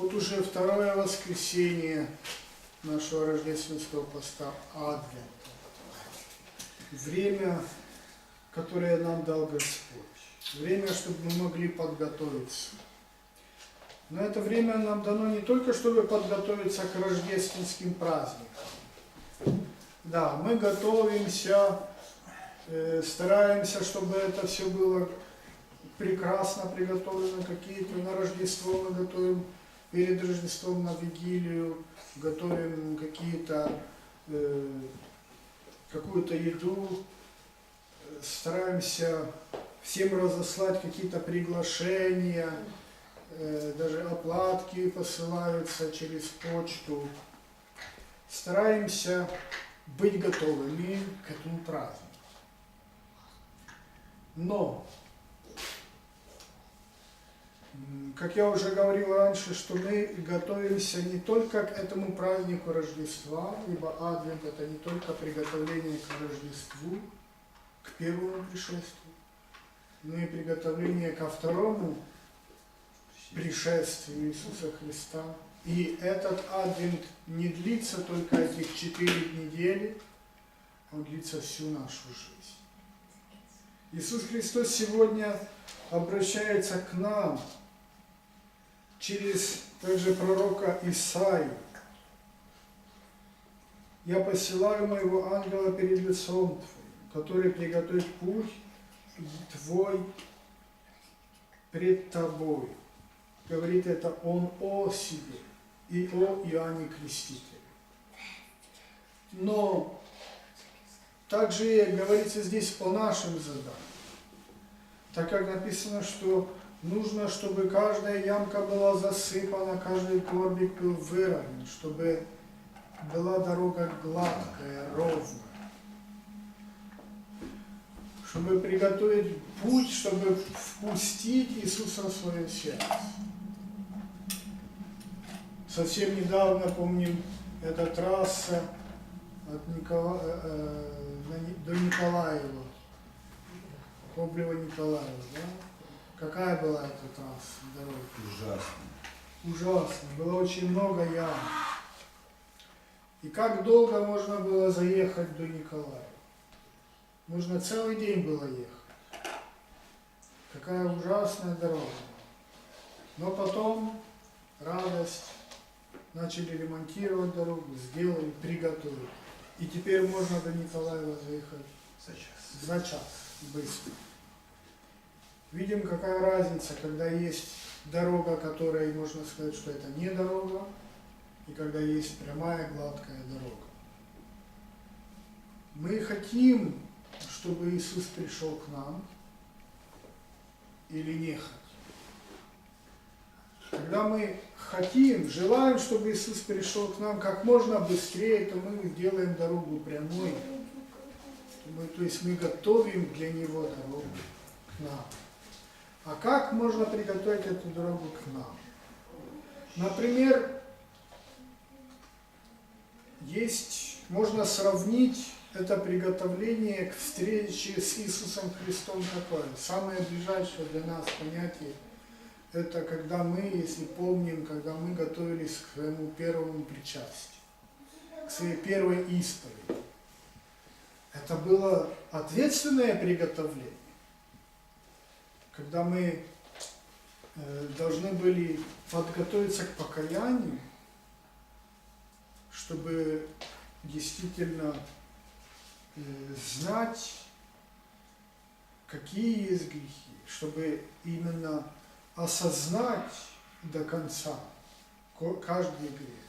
Вот уже второе воскресенье нашего рождественского поста Адвента. Время, которое нам дал Господь. Время, чтобы мы могли подготовиться. Но это время нам дано не только, чтобы подготовиться к рождественским праздникам. Да, мы готовимся, э, стараемся, чтобы это все было прекрасно приготовлено. Какие-то на Рождество мы готовим, перед Рождеством на Вигилию, готовим какие-то, э, какую-то еду, стараемся всем разослать какие-то приглашения, э, даже оплатки посылаются через почту. Стараемся быть готовыми к этому празднику. Но, как я уже говорил раньше, что мы готовимся не только к этому празднику Рождества, ибо Адвент это не только приготовление к Рождеству, к первому пришествию, но и приготовление ко второму пришествию Иисуса Христа. И этот адвент не длится только этих четыре недели, он длится всю нашу жизнь. Иисус Христос сегодня обращается к нам через также пророка Исаию. Я посылаю моего ангела перед лицом твоим, который приготовит путь твой пред тобой. Говорит это он о себе и о Иоанне Крестителе. Но также говорится здесь о нашем задании. Так как написано, что нужно, чтобы каждая ямка была засыпана, каждый горбик был выровнен, чтобы была дорога гладкая, ровная. Чтобы приготовить путь, чтобы впустить Иисуса в свое сердце. Совсем недавно, помним, эта трасса от Никола... э, э, до Николаева, Коблева Николаева, да? Какая была эта трасса, дорога? Ужасно. Ужасно, было очень много ям. И как долго можно было заехать до Николаева? Нужно целый день было ехать. Какая ужасная дорога. Но потом радость, начали ремонтировать дорогу, сделали, приготовили. И теперь можно до Николаева заехать За час. за час, быстро. Видим, какая разница, когда есть дорога, которая, можно сказать, что это не дорога, и когда есть прямая, гладкая дорога. Мы хотим, чтобы Иисус пришел к нам, или не хотим. Когда мы хотим, желаем, чтобы Иисус пришел к нам как можно быстрее, то мы сделаем дорогу прямой, мы, то есть мы готовим для него дорогу к нам. А как можно приготовить эту дорогу к нам? Например, есть, можно сравнить это приготовление к встрече с Иисусом Христом такое. Самое ближайшее для нас понятие – это когда мы, если помним, когда мы готовились к своему первому причастию, к своей первой исповеди. Это было ответственное приготовление, когда мы э, должны были подготовиться к покаянию, чтобы действительно э, знать, какие есть грехи, чтобы именно осознать до конца ко- каждый грех,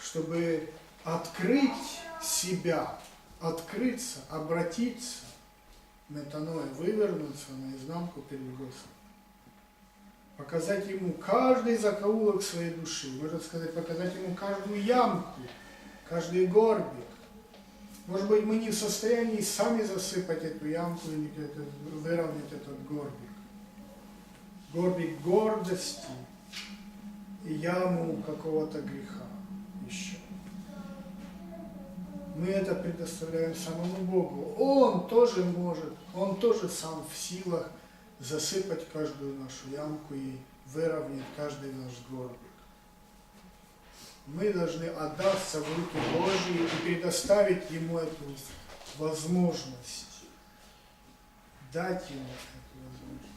чтобы открыть себя, открыться, обратиться, метаноя, вывернуться наизнанку перед Господом. Показать Ему каждый закоулок своей души, можно сказать, показать Ему каждую ямку, каждый горбик. Может быть, мы не в состоянии сами засыпать эту ямку или выровнять этот горбик. Горбик гордости и яму какого-то греха еще. Мы это предоставляем самому Богу. Он тоже может, Он тоже сам в силах засыпать каждую нашу ямку и выровнять каждый наш горбик. Мы должны отдаться в руки Божьи и предоставить Ему эту возможность. Дать Ему эту возможность.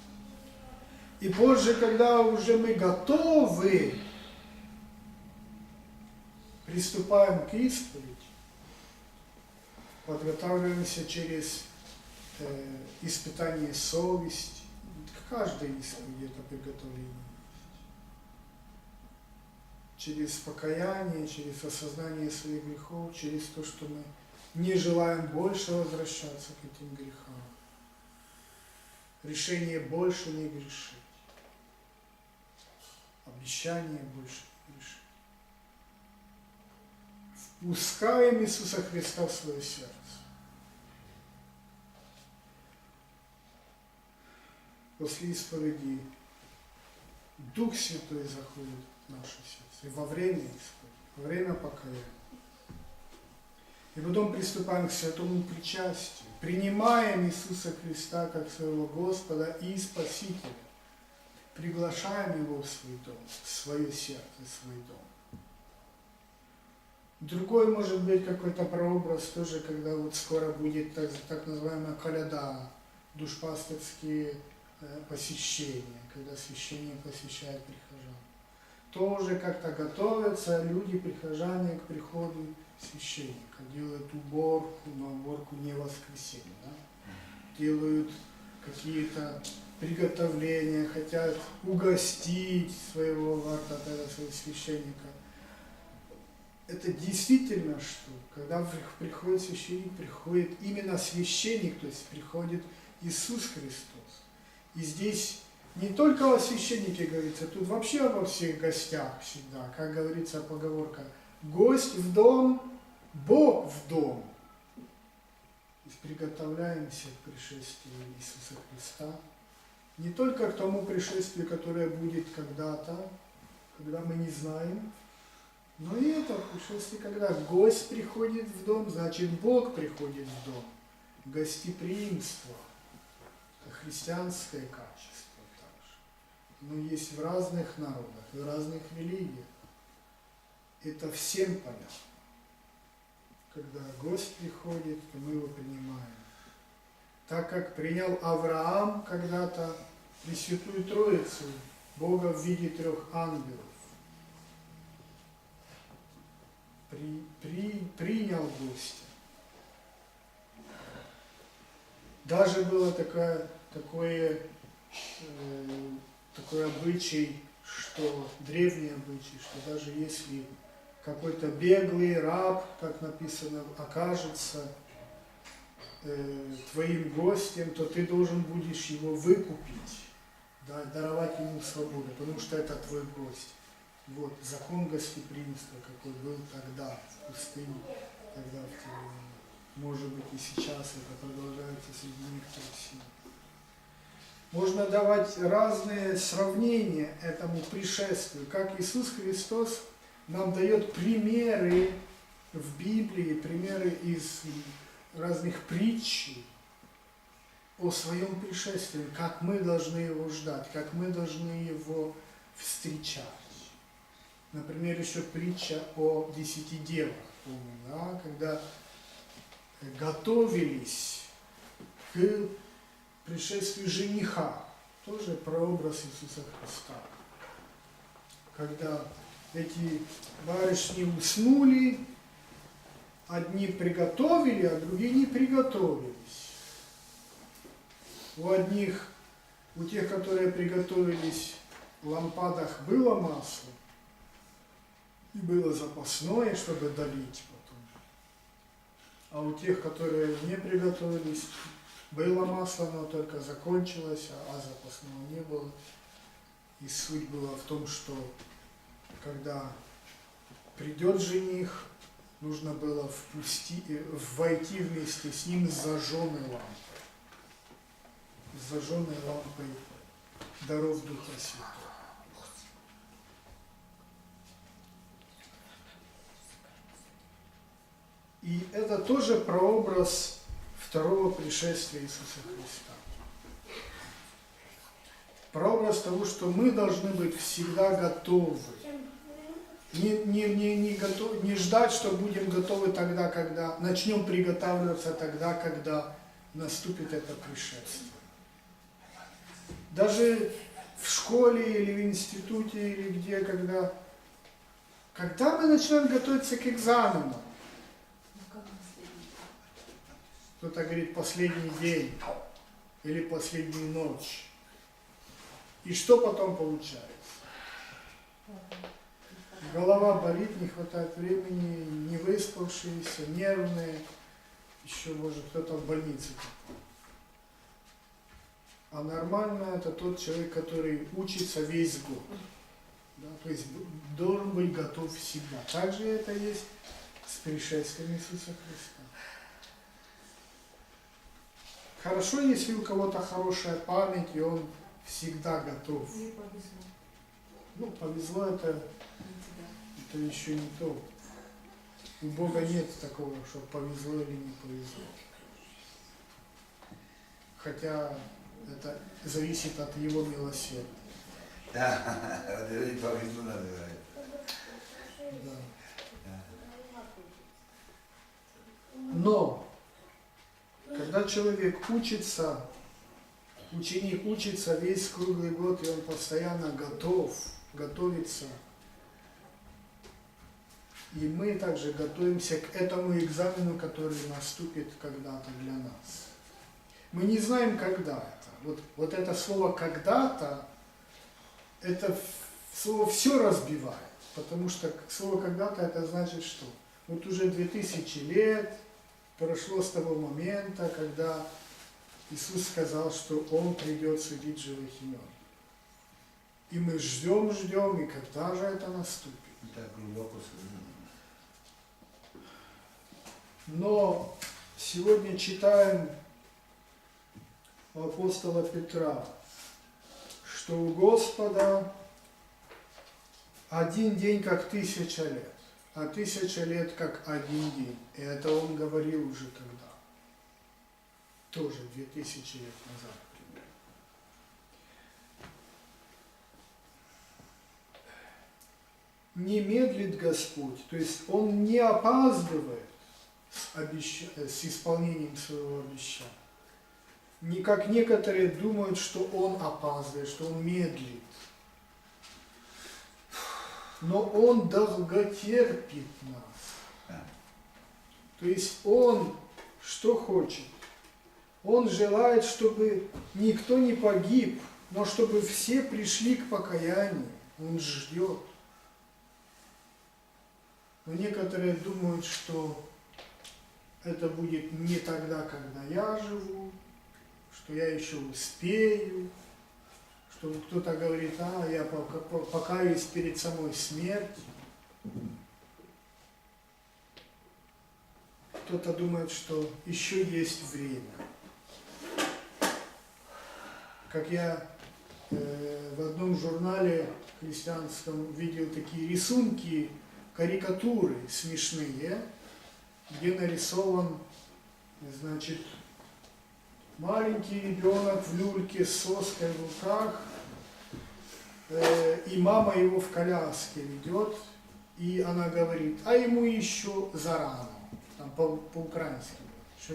И позже, когда уже мы готовы, приступаем к исповеди, подготавливаемся через э, испытание совести. Каждый исповедь это приготовление. Через покаяние, через осознание своих грехов, через то, что мы не желаем больше возвращаться к этим грехам. Решение больше не грешить. Обещание больше не грешить. Впускаем Иисуса Христа в свое сердце. После исповеди Дух Святой заходит в наше сердце. И во время исповеди, во время покаяния. И потом приступаем к святому причастию. Принимаем Иисуса Христа как своего Господа и Спасителя. Приглашаем Его в свой дом, в свое сердце, в свой дом. Другой может быть какой-то прообраз тоже, когда вот скоро будет так, так называемая коляда, душпастерские посещения, когда священник посещает прихожан. Тоже как-то готовятся люди, прихожане к приходу священника, делают уборку, но уборку не в воскресенье, да? делают какие-то приготовления, хотят угостить своего вартата, своего священника. Это действительно что? Когда приходит священник, приходит именно священник, то есть приходит Иисус Христос. И здесь не только о священнике говорится, тут вообще обо всех гостях всегда. Как говорится поговорка, гость в дом, Бог в дом. Есть приготовляемся к пришествию Иисуса Христа. Не только к тому пришествию, которое будет когда-то, когда мы не знаем, но и это пришествие, когда гость приходит в дом, значит Бог приходит в дом. Гостеприимство. Христианское качество также. Но есть в разных народах, в разных религиях. Это всем понятно. Когда гость приходит, то мы его принимаем. Так как принял Авраам когда-то Пресвятую Троицу, Бога в виде трех ангелов. При, при, принял гостя. Даже было такое, такое, э, такой обычай, что древний обычай, что даже если какой-то беглый раб, как написано, окажется э, твоим гостем, то ты должен будешь его выкупить, да, даровать ему свободу, потому что это твой гость. Вот закон гостеприимства, какой был тогда в пустыне, тогда в. Может быть и сейчас это продолжается среди некоторых сил. Можно давать разные сравнения этому пришествию, как Иисус Христос нам дает примеры в Библии, примеры из разных притч о своем пришествии, как мы должны его ждать, как мы должны его встречать. Например, еще притча о десяти девах, помню, да, когда готовились к пришествию жениха, тоже прообраз Иисуса Христа. Когда эти барышни уснули, одни приготовили, а другие не приготовились. У одних, у тех, которые приготовились, в лампадах было масло, и было запасное, чтобы долить потом. А у тех, которые не приготовились, было масло, но только закончилось, а запасного не было. И суть была в том, что когда придет жених, нужно было впусти, э, войти вместе с ним с зажженной лампой. С зажженной лампой даров Духа Святого. И это тоже прообраз второго пришествия Иисуса Христа. прообраз того, что мы должны быть всегда готовы. Не, не, не, не, готов, не ждать, что будем готовы тогда, когда начнем приготавливаться тогда, когда наступит это пришествие. Даже в школе или в институте, или где, когда, когда мы начинаем готовиться к экзамену, кто-то говорит последний день или последнюю ночь. И что потом получается? Голова болит, не хватает времени, не выспавшиеся, нервные, еще может кто-то в больнице. А нормально это тот человек, который учится весь год. Да, то есть должен быть готов всегда. Также это есть с пришествием Иисуса Христа. Хорошо, если у кого-то хорошая память, и он всегда готов. Мне повезло. Ну, повезло это, это еще не то. У Бога нет такого, что повезло или не повезло. Хотя это зависит от его милосердия. Да, повезло называется. Да. Но, когда человек учится, ученик учится весь круглый год, и он постоянно готов, готовится, и мы также готовимся к этому экзамену, который наступит когда-то для нас. Мы не знаем, когда это. Вот, вот это слово «когда-то», это слово все разбивает, потому что слово «когда-то» это значит что? Вот уже 2000 лет прошло с того момента, когда Иисус сказал, что Он придет судить живых и мертвых. И мы ждем, ждем, и когда же это наступит? Так глубоко. Но сегодня читаем у апостола Петра, что у Господа один день как тысяча лет, а тысяча лет как один день. И это он говорил уже тогда, тоже две тысячи лет назад. примерно. Не медлит Господь, то есть Он не опаздывает с, э, с исполнением своего обещания. Не как некоторые думают, что Он опаздывает, что Он медлит. Но Он долготерпит нас. Да. То есть Он что хочет? Он желает, чтобы никто не погиб, но чтобы все пришли к покаянию. Он ждет. Но некоторые думают, что это будет не тогда, когда я живу, что я еще успею, что кто-то говорит, а, я пока- по- покаюсь перед самой смертью. Кто-то думает, что еще есть время. Как я э, в одном журнале христианском видел такие рисунки, карикатуры смешные, где нарисован, значит, маленький ребенок в люльке с соской в руках, и мама его в коляске ведет, и она говорит, а ему еще зарано, там по- по-украински, что-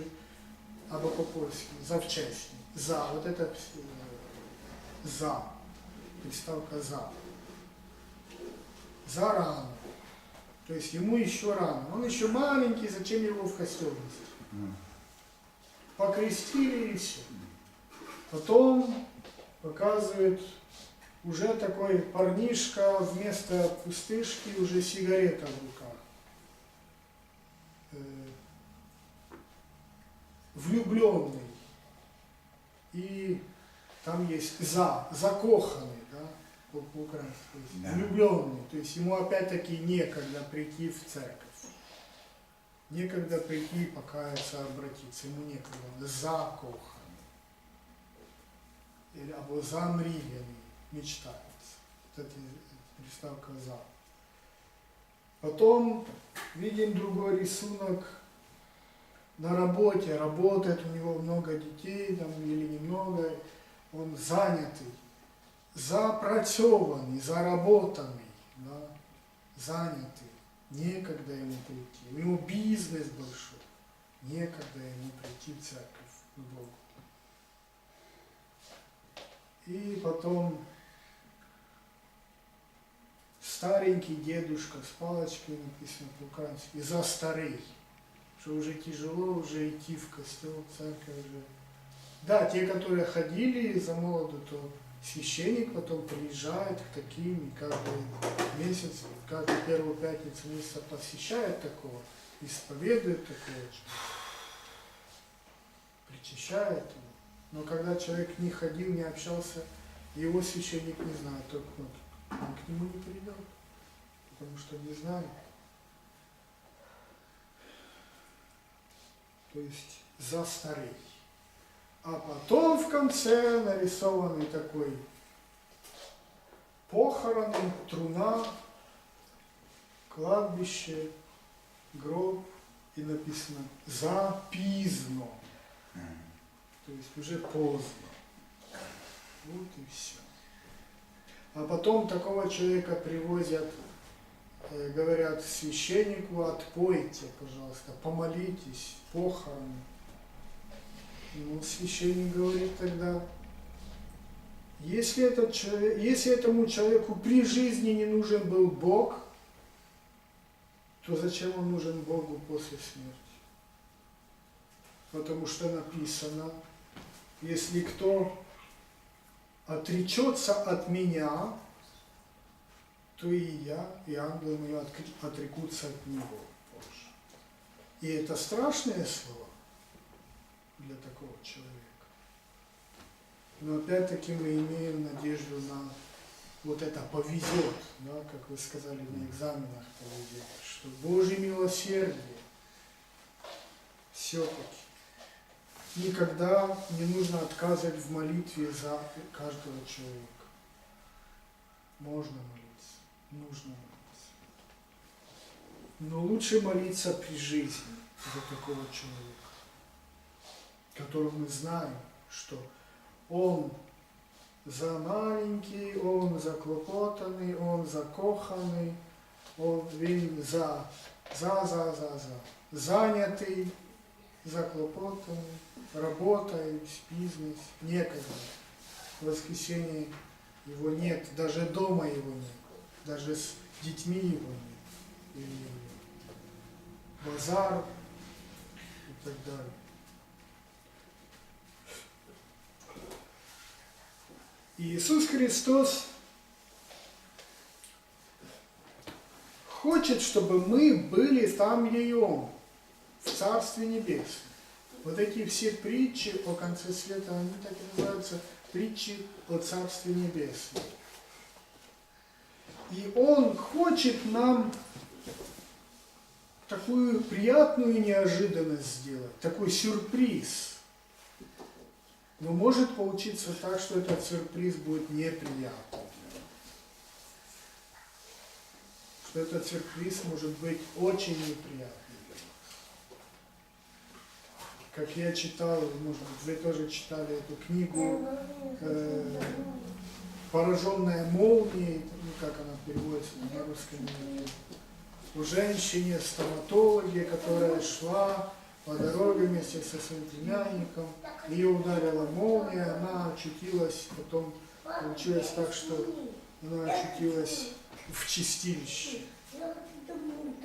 або по-польски, завчасні, за, вот это э, за, приставка за. Зарано. То есть ему еще рано. Он еще маленький, зачем его в костел нести? Покрестили и все. Потом показывают уже такой парнишка вместо пустышки уже сигарета в руках. Э, Влюбленный. И там есть за, закоханный, да, по- по-украински. Да. Влюбленный. То есть ему опять-таки некогда прийти в церковь. Некогда прийти и покаяться, обратиться. Ему некогда. Закоханный. Или або замріяний, мечтается. Вот эта приставка за. Потом видим другой рисунок на работе, работает, у него много детей там или немного, он занятый. запрацьованный, заработанный, да, занятый, некогда ему прийти. У него бизнес большой, некогда ему прийти в церковь, к Богу. И потом старенький дедушка с палочкой написано по-украински, за старый, что уже тяжело уже идти в костел, церковь уже. Да, те, которые ходили за молоду, то священник потом приезжает к таким и каждый месяц, каждую первую пятницу месяца посещает такого, исповедует такого, причащает его. Но когда человек не ходил, не общался, его священник не знает, только вот он к нему не придет, потому что не знает. То есть за старый. А потом в конце нарисованный такой похороны, труна, кладбище, гроб и написано запизно. То есть уже поздно. Вот и все. А потом такого человека привозят, э, говорят священнику, отпойте, пожалуйста, помолитесь, похороны. Ну, священник говорит тогда, если, этот человек, если этому человеку при жизни не нужен был Бог, то зачем он нужен Богу после смерти? Потому что написано, если кто отречется от меня, то и я, и ангелы мои отрекутся от него. И это страшные слова для такого человека. Но опять-таки мы имеем надежду на вот это повезет, да, как вы сказали на экзаменах повезет, что Божье милосердие все-таки никогда не нужно отказывать в молитве за каждого человека. Можно молиться, нужно молиться. Но лучше молиться при жизни за такого человека, которого мы знаем, что он за маленький, он заклопотаний, он закоханий, он, він за, за, за, за, за, занятий, заклопотанный, работает, бизнес, некогда. В воскресенье его нет, даже дома его нет, даже с детьми его нет. И базар и так далее. Иисус Христос хочет, чтобы мы были там, где и в Царстве Небесном. Вот эти все притчи о конце света, они так и называются притчи о Царстве Небесном. И Он хочет нам такую приятную неожиданность сделать, такой сюрприз. Но может получиться так, что этот сюрприз будет неприятным. Что этот сюрприз может быть очень неприятным. Как я читал, может быть, вы тоже читали эту книгу э, «Пораженная молнией», ну как она переводится на русском языке, о женщине стоматологе, которая шла по дороге вместе со своим племянником, ее ударила молния, она очутилась, потом получилось так, что она очутилась в чистилище.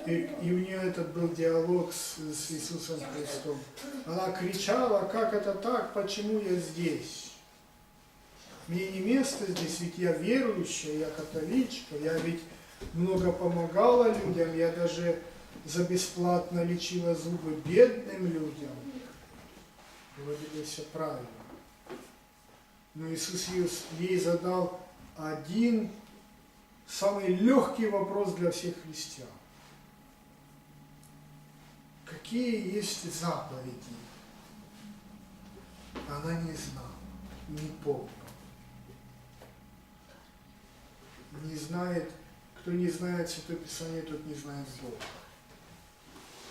И, и у нее этот был диалог с, с Иисусом Христом. Она кричала, как это так, почему я здесь? Мне не место здесь, ведь я верующая, я католичка, я ведь много помогала людям, я даже за бесплатно лечила зубы бедным людям. Вроде бы все правильно. Но Иисус ей- задал один самый легкий вопрос для всех христиан. Какие есть заповеди? Она не знала, не помнила. Не знает, кто не знает Святое Писание, тот не знает Бога.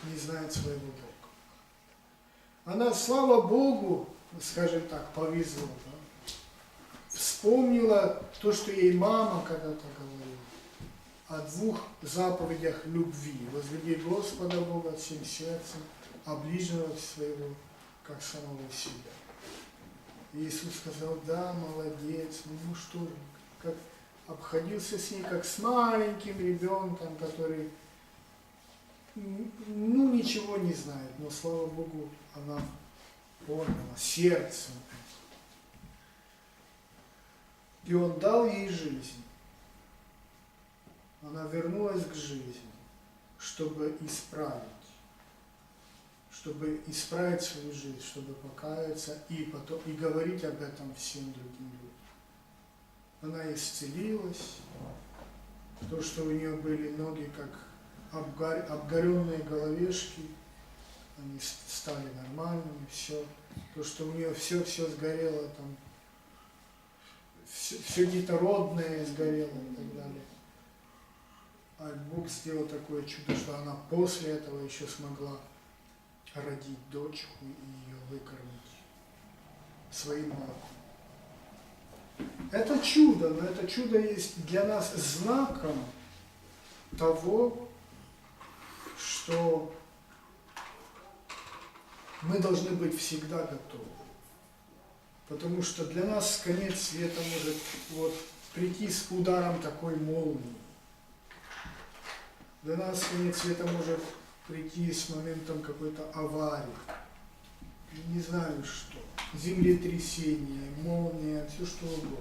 Не знает своего Бога. Она, слава Богу, скажем так, повезло, да? вспомнила то, что ей мама когда-то говорила о двух заповедях любви. Возлюби Господа Бога всем сердцем, а ближнего своего, как самого себя. Иисус сказал, да, молодец, ну что, же, как обходился с ней, как с маленьким ребенком, который ну, ничего не знает, но, слава Богу, она поняла сердцем. И он дал ей жизнь. Она вернулась к жизни, чтобы исправить, чтобы исправить свою жизнь, чтобы покаяться и, потом, и говорить об этом всем другим людям. Она исцелилась, то, что у нее были ноги как обгар- обгоренные головешки, они стали нормальными, все. То, что у нее все-все сгорело, там, все, детородное сгорело и так далее. А Бог сделал такое чудо, что она после этого еще смогла родить дочку и ее выкормить своим молоком. Это чудо, но это чудо есть для нас знаком того, что мы должны быть всегда готовы. Потому что для нас конец света может вот прийти с ударом такой молнии. Для нас конец света может прийти с моментом какой-то аварии. Не знаю что. Землетрясение, молния, все что угодно.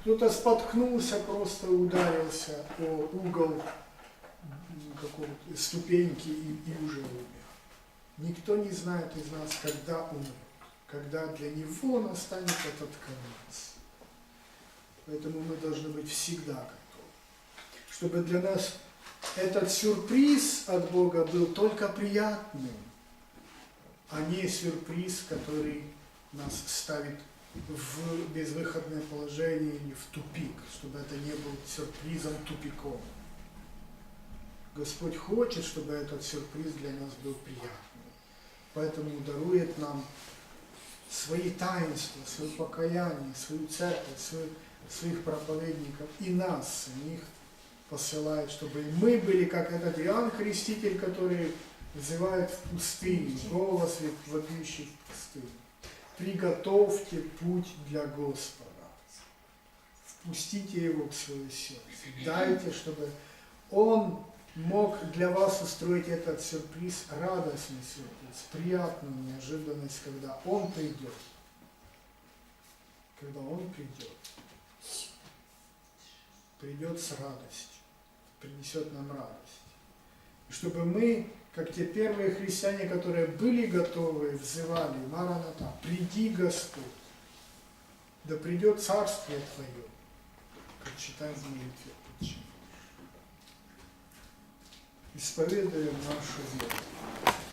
Кто-то споткнулся, просто ударился о угол какого-то ступеньки и, и уже умер. Никто не знает из нас, когда умрет, когда для него настанет этот конец. Поэтому мы должны быть всегда готовы. Чтобы для нас этот сюрприз от Бога был только приятным, а не сюрприз, который нас ставит в безвыходное положение или в тупик, чтобы это не был сюрпризом тупиком. Господь хочет, чтобы этот сюрприз для нас был приятным. Поэтому дарует нам свои таинства, свое покаяние, свою церковь, свою- своих проповедников и нас самих посылает, чтобы и мы были как этот Иоанн Креститель, который взывает в пустыне, голос вопиющий в пустыне. Приготовьте путь для Господа. Впустите его в свое сердце. Дайте, чтобы он мог для вас устроить этот сюрприз, радостный сюрприз, приятную неожиданность, когда он придет. Когда он придет. Придет с радостью, принесет нам радость. И чтобы мы, как те первые христиане, которые были готовы, взывали, Мараната, приди Господь, да придет Царствие Твое, как читаем в молитве. Исповедуем нашу веру.